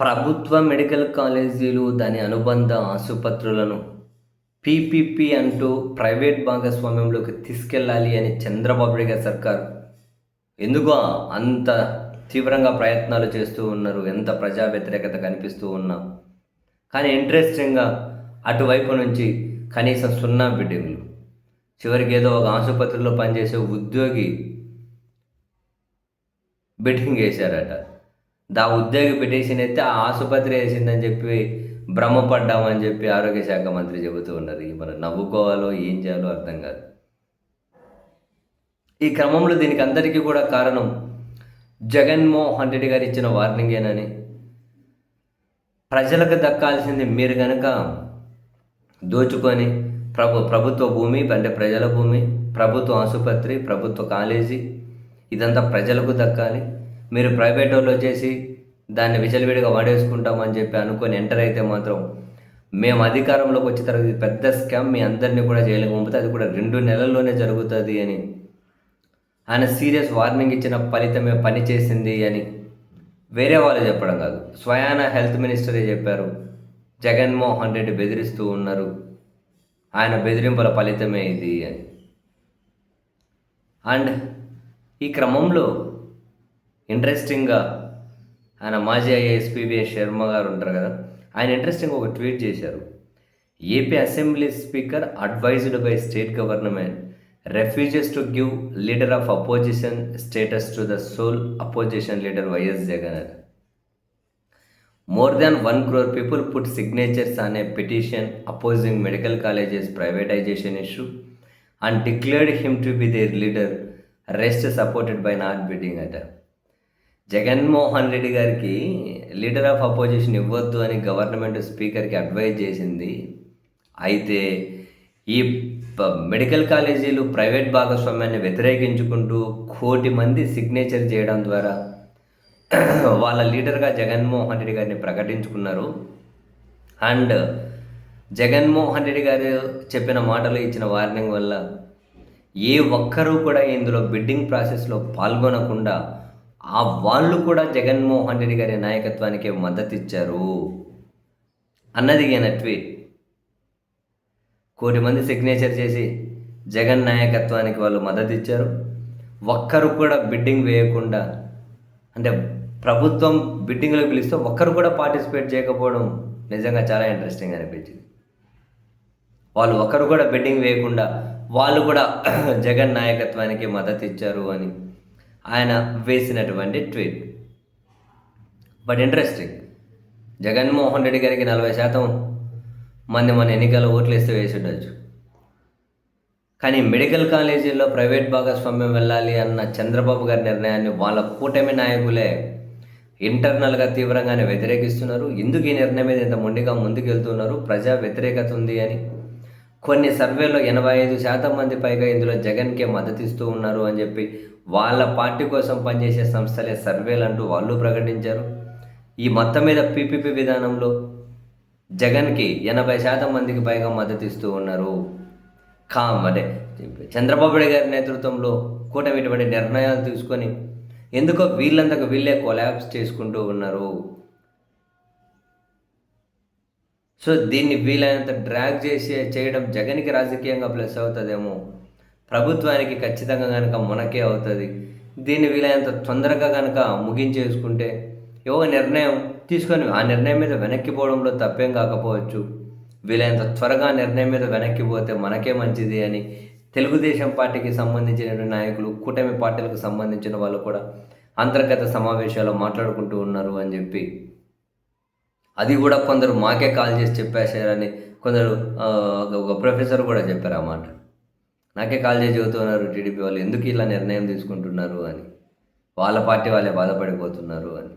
ప్రభుత్వ మెడికల్ కాలేజీలు దాని అనుబంధ ఆసుపత్రులను పీపీపీ అంటూ ప్రైవేట్ భాగస్వామ్యంలోకి తీసుకెళ్ళాలి అని చంద్రబాబు నాయుడు గారి సర్కారు. ఎందుకో అంత తీవ్రంగా ప్రయత్నాలు చేస్తూ ఉన్నారు ఎంత ప్రజా వ్యతిరేకత కనిపిస్తూ ఉన్నా. కానీ ఇంట్రెస్టింగ్గా అటువైపు నుంచి కనీసం సున్నా బిడ్డింగ్లు చివరికి ఏదో ఒక ఆసుపత్రిలో పనిచేసే ఉద్యోగి బెట్టింగ్ వేశారట దా ఉద్యోగి పిటిషన్ ఎత్తే ఆ ఆసుపత్రి వేసిందని చెప్పి భ్రమపడ్డామని చెప్పి ఆరోగ్య శాఖ మంత్రి చెబుతూ ఉన్నారు. మనం నవ్వుకోవాలో ఏం చేయాలో అర్థం కాదు. ఈ క్రమంలో దీనికి అందరికీ కూడా కారణం జగన్మోహన్ రెడ్డి గారు ఇచ్చిన వార్నింగేనని ప్రజలకు దక్కాల్సింది మీరు కనుక దోచుకొని ప్రభు ప్రభుత్వ భూమి అంటే ప్రజల భూమి ప్రభుత్వ ఆసుపత్రి ప్రభుత్వ కాలేజీ ఇదంతా ప్రజలకు దక్కాలి. మీరు ప్రైవేట్ వాళ్ళు వచ్చేసి దాన్ని విచలవిడిగా వాడేసుకుంటామని చెప్పి అనుకొని ఎంటర్ అయితే మాత్రం మేము అధికారంలోకి వచ్చిన తర్వాత పెద్ద స్కామ్ మీ అందరినీ కూడా జైలుకి పంపితే. అది కూడా రెండు నెలల్లోనే జరుగుతుంది అని. ఆయన సీరియస్ వార్నింగ్ ఇచ్చిన ఫలితమే పని చేసింది అని. వేరే వాళ్ళు చెప్పడం కాదు. స్వయాన హెల్త్ మినిస్టరే చెప్పారు. జగన్మోహన్ రెడ్డి బెదిరిస్తూ ఉన్నారు. ఆయన బెదిరింపుల ఫలితమే ఇది అని. అండ్ ఈ క్రమంలో ఇంట్రెస్టింగ్గా ఆయన మాజీ ఐఏఎస్ పిబిఎస్ శర్మ గారు ఉంటారు కదా ఆయన ఇంట్రెస్టింగ్ ఒక ట్వీట్ చేశారు. AP assembly speaker advised by state government refuses to give leader of opposition status to the sole opposition leader YS Jagan అని. More than one crore people put signatures అనే petition opposing medical colleges privatisation issue and declared him to be their leader rest supported by not bidding అట జగన్మోహన్ రెడ్డి గారికి leader of opposition ఇవ్వద్దు అని government స్పీకర్కి advise చేసింది. అయితే ఈ medical కాలేజీలు private భాగస్వామ్యాన్ని వ్యతిరేకించుకుంటూ కోటి మంది సిగ్నేచర్ చేయడం ద్వారా వాళ్ళ లీడర్గా జగన్మోహన్ రెడ్డి గారిని ప్రకటించుకున్నారు. అండ్ జగన్మోహన్ రెడ్డి గారు చెప్పిన మాటలు ఇచ్చిన వార్నింగ్ వల్ల ఏ ఒక్కరూ కూడా ఇందులో బిడ్డింగ్ ప్రాసెస్లో పాల్గొనకుండా ఆ వాళ్ళు కూడా జగన్మోహన్ రెడ్డి గారి నాయకత్వానికి మద్దతు ఇచ్చారు అన్నది ఈయన ట్వీట్. కోటి మంది సిగ్నేచర్ చేసి జగన్ నాయకత్వానికి వాళ్ళు మద్దతు ఇచ్చారు ఒక్కరు కూడా బిడ్డింగ్ వేయకుండా అంటే ప్రభుత్వం బిడ్డింగ్లో పిలిస్తే ఒక్కరు కూడా పార్టిసిపేట్ చేయకపోవడం నిజంగా చాలా ఇంట్రెస్టింగ్ అనిపించింది. వాళ్ళు ఒక్కరు కూడా బిడ్డింగ్ వేయకుండా వాళ్ళు కూడా జగన్ నాయకత్వానికి మద్దతు ఇచ్చారు అని ఆయన వేసినటువంటి tweet. But interesting Jaganmohan Reddy గారికి నలభై శాతం మంది మన ఎన్నికల ఓట్లు వేస్తే వేసి ఉండొచ్చు. కానీ మెడికల్ కాలేజీల్లో ప్రైవేట్ భాగస్వామ్యం వెళ్ళాలి అన్న చంద్రబాబు గారి నిర్ణయాన్ని వాళ్ళ కూటమి నాయకులే ఇంటర్నల్గా తీవ్రంగానే వ్యతిరేకిస్తున్నారు. ఎందుకు ఈ నిర్ణయం మీద ఇంత మొండిగా ముందుకెళ్తున్నారు? ప్రజా వ్యతిరేకత ఉంది అని. కొన్ని సర్వేలో ఎనభై ఐదు శాతం మంది పైగా ఇందులో జగన్కే మద్దతిస్తూ ఉన్నారు అని చెప్పి వాళ్ళ పార్టీ కోసం పనిచేసే సంస్థలే సర్వేలు అంటూ వాళ్ళు ప్రకటించారు. ఈ మొత్తం మీద పీపీపీ విధానంలో జగన్కి ఎనభై శాతం మందికి పైగా మద్దతు ఇస్తూ ఉన్నారు. కామ్ అంటే చంద్రబాబు నాయుడు గారి నేతృత్వంలో కూటమి ఇటువంటి నిర్ణయాలు తీసుకొని ఎందుకో వీళ్ళంతకు వీళ్ళే కొలాబ్స్ చేసుకుంటూ ఉన్నారు. సో దీన్ని వీలైనంత డ్రాగ్ చేసి చేయడం జగన్కి రాజకీయంగా ప్లస్ అవుతుందేమో. ప్రభుత్వానికి ఖచ్చితంగా కనుక మునకే అవుతుంది. దీన్ని వీలైనంత తొందరగా కనుక ముగించేసుకుంటే ఏవో నిర్ణయం తీసుకొని ఆ నిర్ణయం మీద వెనక్కిపోవడంలో తప్పేం కాకపోవచ్చు. వీలైనంత త్వరగా నిర్ణయం మీద వెనక్కిపోతే మనకే మంచిది అని తెలుగుదేశం పార్టీకి సంబంధించిన నాయకులు కూటమి పార్టీలకు సంబంధించిన వాళ్ళు కూడా అంతర్గత సమావేశాల్లో మాట్లాడుకుంటూ ఉన్నారు అని చెప్పి అది కూడా కొందరు మాకే కాల్ చేసి చెప్పేశారని కొందరు ఒక ప్రొఫెసర్ కూడా చెప్పారు ఆ మాట నాకే కాల్ చేసి చెబుతున్నారు టీడీపీ వాళ్ళు ఎందుకు ఇలా నిర్ణయం తీసుకుంటున్నారు అని. వాళ్ళ పార్టీ వాళ్ళే బాధపడిపోతున్నారు అని.